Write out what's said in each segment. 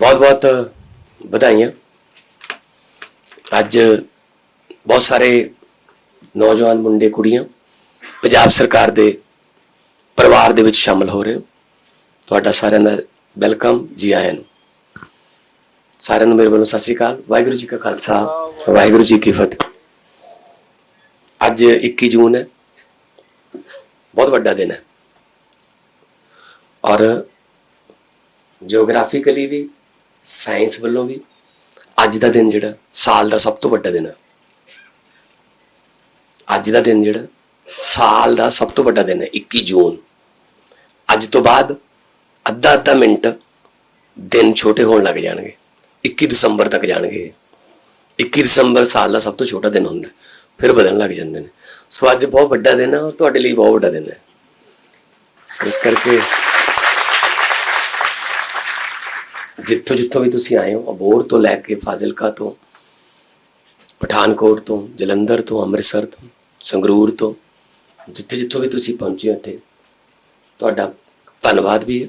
ਬਹੁਤ ਬਹੁਤ ਵਧਾਈਆਂ। ਅੱਜ ਬਹੁਤ ਸਾਰੇ ਨੌਜਵਾਨ ਮੁੰਡੇ, ਕੁੜੀਆਂ ਪੰਜਾਬ ਸਰਕਾਰ ਦੇ ਪਰਿਵਾਰ ਦੇ ਵਿੱਚ ਸ਼ਾਮਲ ਹੋ ਰਹੇ ਹੋ। ਤੁਹਾਡਾ ਸਾਰਿਆਂ ਦਾ ਵੈਲਕਮ ਜੀ ਆਇਆਂ ਨੂੰ। ਸਾਰਿਆਂ ਨੂੰ ਮੇਰੇ ਵੱਲੋਂ ਸਤਿ ਸ੍ਰੀ ਅਕਾਲ। ਵਾਹਿਗੁਰੂ ਜੀ ਕਾ ਖਾਲਸਾ, ਵਾਹਿਗੁਰੂ ਜੀ ਕੀ ਫਤਿਹ। ਅੱਜ 21 ਜੂਨ ਹੈ। ਬਹੁਤ ਵੱਡਾ ਦਿਨ ਹੈ। ਔਰ ਜਿਓਗ੍ਰਾਫੀਕਲੀ ਵੀ ਸਾਇੰਸ ਵੱਲੋਂ ਵੀ ਅੱਜ ਦਾ ਦਿਨ ਜਿਹੜਾ, ਸਾਲ ਦਾ ਸਭ ਤੋਂ ਵੱਡਾ ਦਿਨ ਹੈ ਅੱਜ ਦਾ ਦਿਨ ਜਿਹੜਾ, ਸਾਲ ਦਾ ਸਭ ਤੋਂ ਵੱਡਾ ਦਿਨ ਹੈ 21 ਜੂਨ। ਅੱਜ ਤੋਂ ਬਾਅਦ ਅੱਧਾ ਅੱਧਾ ਮਿੰਟ ਦਿਨ ਛੋਟੇ ਹੋਣ ਲੱਗ ਜਾਣਗੇ। 21 ਦਸੰਬਰ ਤੱਕ ਜਾਣਗੇ। 21 ਦਸੰਬਰ ਸਾਲ ਦਾ ਸਭ ਤੋਂ ਛੋਟਾ ਦਿਨ ਹੁੰਦਾ, ਫਿਰ ਬਦਲਣ ਲੱਗ ਜਾਂਦੇ ਨੇ। ਸੋ ਅੱਜ ਬਹੁਤ ਵੱਡਾ ਦਿਨ ਹੈ ਔਰ ਤੁਹਾਡੇ ਲਈ ਬਹੁਤ ਵੱਡਾ ਦਿਨ ਹੈ ਸੋ ਇਸ ਕਰਕੇ ਜਿੱਥੋਂ ਜਿੱਥੋਂ ਵੀ ਤੁਸੀਂ ਆਏ ਹੋ ਅਬੋਰ ਤੋਂ ਲੈ ਕੇ ਫਾਜ਼ਿਲਕਾ ਤੋਂ, ਪਠਾਨਕੋਟ ਤੋਂ, ਜਲੰਧਰ ਤੋਂ, ਅੰਮ੍ਰਿਤਸਰ ਤੋਂ, ਸੰਗਰੂਰ ਤੋਂ, ਜਿੱਥੇ ਜਿੱਥੋਂ ਵੀ ਤੁਸੀਂ ਪਹੁੰਚੇ ਹੋ ਇੱਥੇ, ਤੁਹਾਡਾ ਧੰਨਵਾਦ ਵੀ ਹੈ,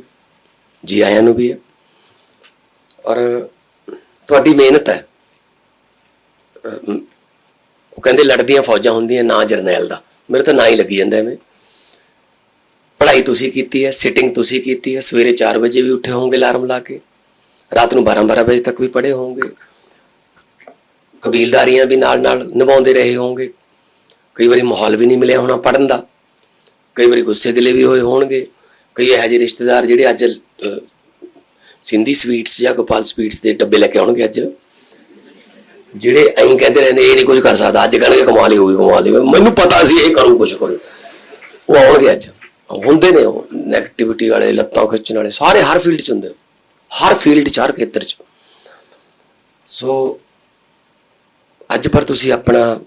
ਜੀ ਆਇਆਂ ਨੂੰ ਵੀ ਹੈ। ਔਰ ਤੁਹਾਡੀ ਮਿਹਨਤ ਹੈ। ਉਹ ਕਹਿੰਦੇ ਲੜਦੀਆਂ ਫੌਜਾਂ ਹੁੰਦੀਆਂ ਨਾ ਜਰਨੈਲ ਦਾ। ਮੇਰੇ ਤਾਂ ਨਾ ਹੀ ਲੱਗੀ ਜਾਂਦਾ ਐਵੇਂ। ਪੜ੍ਹਾਈ ਤੁਸੀਂ ਕੀਤੀ ਹੈ, ਸਿਟਿੰਗ ਤੁਸੀਂ ਕੀਤੀ ਹੈ, ਸਵੇਰੇ 4 ਵਜੇ ਵੀ ਉੱਠੇ ਹੋਵੋਗੇ ਅਲਾਰਮ ਲਾ ਕੇ। ਰਾਤ ਨੂੰ 12 12 ਵਜੇ ਤੱਕ ਵੀ ਪੜ੍ਹੇ ਹੋਣਗੇ ਕਬੀਲਦਾਰੀਆਂ ਵੀ ਨਾਲ ਨਾਲ ਨਿਭਾਉਂਦੇ ਰਹੇ ਹੋਣਗੇ ਕਈ ਵਾਰੀ ਮਾਹੌਲ ਵੀ ਨਹੀਂ ਮਿਲਿਆ ਹੋਣਾ ਪੜਨ ਦਾ। ਕਈ ਵਾਰੀ ਗੁੱਸੇ ਗਿਲੇ ਵੀ ਹੋਏ ਹੋਣਗੇ। ਕਈ ਇਹੋ ਜਿਹੇ ਰਿਸ਼ਤੇਦਾਰ ਜਿਹੜੇ ਅੱਜ ਸਿੰਧੀ ਸਵੀਟਸ ਜਾਂ ਗੋਪਾਲ ਸਵੀਟਸ ਦੇ ਡੱਬੇ ਲੈ ਕੇ ਆਉਣਗੇ ਅੱਜ। ਜਿਹੜੇ ਐਂ ਕਹਿੰਦੇ ਰਹਿੰਦੇ, ਇਹ ਨਹੀਂ ਕੁਝ ਕਰ ਸਕਦਾ। ਅੱਜ ਕਹਿਣਗੇ ਕਮਾਲ ਹੀ ਹੋਈ ਕਮਾਲ ਹੀ ਮੈਨੂੰ ਪਤਾ ਸੀ ਇਹ ਕਰੂ ਕੁਝ ਕਰੂ। ਉਹ ਆਉਣਗੇ ਅੱਜ। ਹੁੰਦੇ ਨੇ ਉਹ 네ਗੇਟਿਵਿਟੀ ਵਾਲੇ, ਲੱਤਾਂ ਖਿੱਚਣ ਵਾਲੇ। ਸਾਰੇ ਹਰ ਫੀਲਡ 'ਚ ਹੁੰਦੇ। ਹਰ ਫੀਲਡ 'ਚ, ਹਰ ਖੇਤਰ 'ਚ। ਸੋ ਅੱਜ ਪਰ ਤੁਸੀਂ ਆਪਣਾ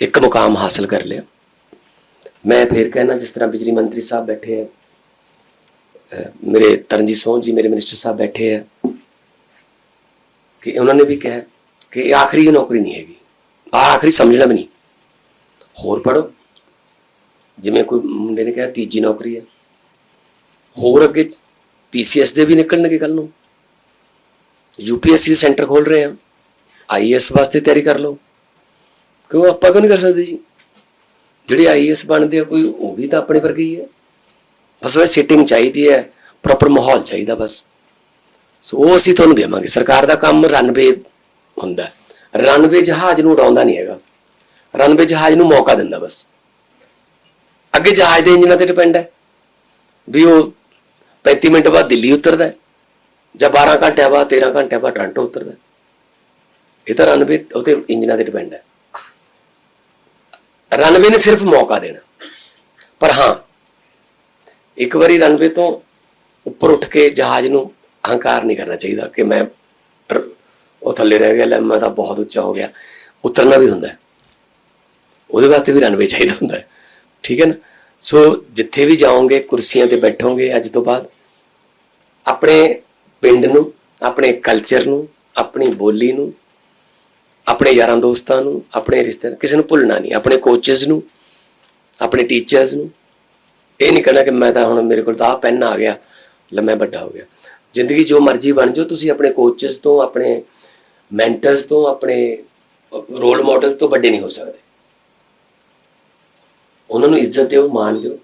ਇੱਕ ਮੁਕਾਮ ਹਾਸਲ ਕਰ ਲਿਆ। ਮੈਂ ਫਿਰ ਕਹਿਣਾ, ਜਿਸ ਤਰ੍ਹਾਂ ਬਿਜਲੀ ਮੰਤਰੀ ਸਾਹਿਬ ਬੈਠੇ ਆ ਮੇਰੇ ਤਰਨਜੀਤ ਸੋਹ ਜੀ, ਮੇਰੇ ਮਿਨਿਸਟਰ ਸਾਹਿਬ ਬੈਠੇ ਆ, ਕਿ ਉਹਨਾਂ ਨੇ ਵੀ ਕਿਹਾ ਕਿ ਇਹ ਆਖਰੀ ਨੌਕਰੀ ਨਹੀਂ ਹੈਗੀ। ਆਹ ਆਖਰੀ ਸਮਝਣਾ ਵੀ ਨਹੀਂ। ਹੋਰ ਪੜੋ ਜਿਵੇਂ ਕੋਈ ਮੁੰਡੇ ਨੇ ਕਿਹਾ, ਤੀਜੀ ਨੌਕਰੀ ਹੈ। ਹੋਰ ਅੱਗੇ ਪੀਸੀਐਸ ਦੇ ਵੀ ਨਿਕਲਣਗੇ ਕੱਲ ਨੂੰ। ਯੂਪੀਐਸਸੀ ਦੇ ਸੈਂਟਰ ਖੋਲ ਰਹੇ ਆ। ਆਈਐਸ ਵਾਸਤੇ ਤਿਆਰੀ ਕਰ ਲਓ। ਕਿਉਂ? ਆਪਾਂ ਕਿਉਂ ਨਹੀਂ ਕਰ ਸਕਦੇ ਜੀ? ਜਿਹੜੇ ਆਈਐਸ ਬਣਦੇ ਆ, ਕੋਈ ਉਹ ਵੀ ਤਾਂ ਆਪਣੇ ਵਰਗੇ ਹੀ ਹੈ ਬਸ ਉਹ ਸਿਟਿੰਗ ਚਾਹੀਦੀ ਹੈ ਪ੍ਰੋਪਰ ਮਾਹੌਲ ਚਾਹੀਦਾ ਬਸ। ਸੋ ਉਹ ਅਸੀਂ ਤੁਹਾਨੂੰ ਦੇਵਾਂਗੇ। ਸਰਕਾਰ ਦਾ ਕੰਮ ਰਨਵੇ ਹੁੰਦਾ ਰਨਵੇ ਜਹਾਜ਼ ਨੂੰ ਉਡਾਉਂਦਾ ਨਹੀਂ ਹੈਗਾ। ਰਨਵੇ ਜਹਾਜ਼ ਨੂੰ ਮੌਕਾ ਦਿੰਦਾ ਬਸ। ਅੱਗੇ ਜਹਾਜ਼ ਦੇ ਇੰਜਨਾਂ ਤੇ ਡਿਪੈਂਡ ਹੈ। ਵੀ ਉਹ 35 ਮਿੰਟ ਬਾਅਦ ਦਿੱਲੀ ਉਤਰਦਾ ਹੈ। ਜਾਂ 12 ਘੰਟਿਆਂ ਬਾਅਦ 13 ਘੰਟਿਆਂ ਬਾਅਦ ਟੋਰਾਂਟੋ ਉਤਰਦਾ ਇਹ ਤਾਂ ਰਨਵੇ ਉਹਦੇ ਇੰਜਨਾਂ ਤੇ ਡਿਪੈਂਡ ਹੈ। ਰਨਵੇ ਨੇ ਸਿਰਫ ਮੌਕਾ ਦੇਣਾ। ਪਰ ਹਾਂ, ਇੱਕ ਵਾਰੀ ਰਨਵੇ ਤੋਂ ਉੱਪਰ ਉੱਠ ਕੇ ਜਹਾਜ਼ ਨੂੰ ਅਹੰਕਾਰ ਨਹੀਂ ਕਰਨਾ ਚਾਹੀਦਾ ਕਿ ਮੈਂ ਰ- ਉਹ ਥੱਲੇ ਰਹਿ ਗਿਆ, ਲੈ ਮੈਂ ਤਾਂ ਬਹੁਤ ਉੱਚਾ ਹੋ ਗਿਆ। ਉਤਰਨਾ ਵੀ ਹੁੰਦਾ ਉਹਦੇ ਵਾਸਤੇ ਵੀ ਰਨਵੇ ਚਾਹੀਦਾ ਹੁੰਦਾ ਠੀਕ ਹੈ ਨਾ? ਸੋ ਜਿੱਥੇ ਵੀ ਜਾਓਗੇ, ਕੁਰਸੀਆਂ ਤੇ ਬੈਠੋਗੇ, ਅੱਜ ਤੋਂ ਬਾਅਦ ਆਪਣੇ ਪਿੰਡ ਨੂੰ, ਆਪਣੇ ਕਲਚਰ ਨੂੰ, ਆਪਣੀ ਬੋਲੀ ਨੂੰ, ਆਪਣੇ ਯਾਰਾਂ ਦੋਸਤਾਂ ਨੂੰ, ਆਪਣੇ ਰਿਸ਼ਤੇ ਕਿਸੇ ਨੂੰ ਭੁੱਲਣਾ ਨਹੀਂ, ਆਪਣੇ ਕੋਚਸ ਨੂੰ, ਆਪਣੇ ਟੀਚਰਸ ਨੂੰ। ਇਹ ਨਹੀਂ ਕਹਿਣਾ ਕਿ ਮੈਂ ਤਾਂ ਹੁਣ ਮੇਰੇ ਕੋਲ ਤਾਂ ਆ ਪੈਨ ਆ ਗਿਆ, ਲੈ ਮੈਂ ਵੱਡਾ ਹੋ ਗਿਆ। ਜ਼ਿੰਦਗੀ ਜੋ ਮਰਜ਼ੀ ਬਣ ਜਾਓ, ਤੁਸੀਂ ਆਪਣੇ ਕੋਚਸ ਤੋਂ, ਆਪਣੇ ਮੈਂਟਰਸ ਤੋਂ, ਆਪਣੇ ਰੋਲ ਮਾਡਲ ਤੋਂ ਵੱਡੇ ਨਹੀਂ ਹੋ ਸਕਦੇ। ਉਹਨਾਂ ਨੂੰ ਇੱਜ਼ਤ ਦਿਓ, ਮਾਣ ਦਿਓ।